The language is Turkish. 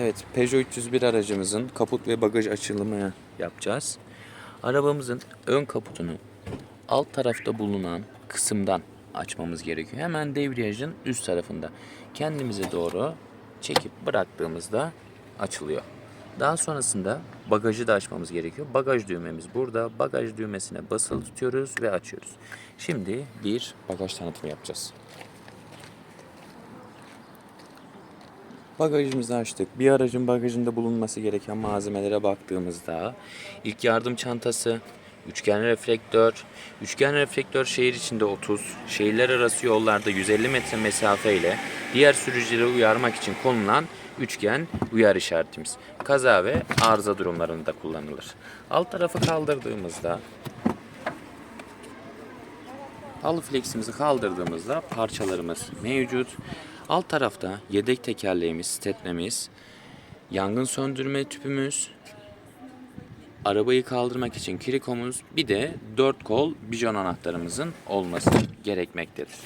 Evet, Peugeot 301 aracımızın kaput ve bagaj açılımı yapacağız. Arabamızın ön kaputunu alt tarafta bulunan kısımdan açmamız gerekiyor. Hemen debriyajın üst tarafında. Kendimize doğru çekip bıraktığımızda açılıyor. Daha sonrasında bagajı da açmamız gerekiyor. Bagaj düğmemiz burada. Bagaj düğmesine basılı tutuyoruz ve açıyoruz. Şimdi bir bagaj tanıtımı yapacağız. Bagajımızı açtık. Bir aracın bagajında bulunması gereken malzemelere baktığımızda ilk yardım çantası, üçgen reflektör, üçgen reflektör şehir içinde 30, şehirler arası yollarda 150 metre mesafe ile diğer sürücüleri uyarmak için konulan üçgen uyar işaretimiz. Kaza ve arıza durumlarında kullanılır. Alt tarafı kaldırdığımızda Halı fleximizi kaldırdığımızda parçalarımız mevcut. Alt tarafta yedek tekerleğimiz, stepnemiz, yangın söndürme tüpümüz, arabayı kaldırmak için kirikomuz, bir de dört kol bijon anahtarımızın olması gerekmektedir.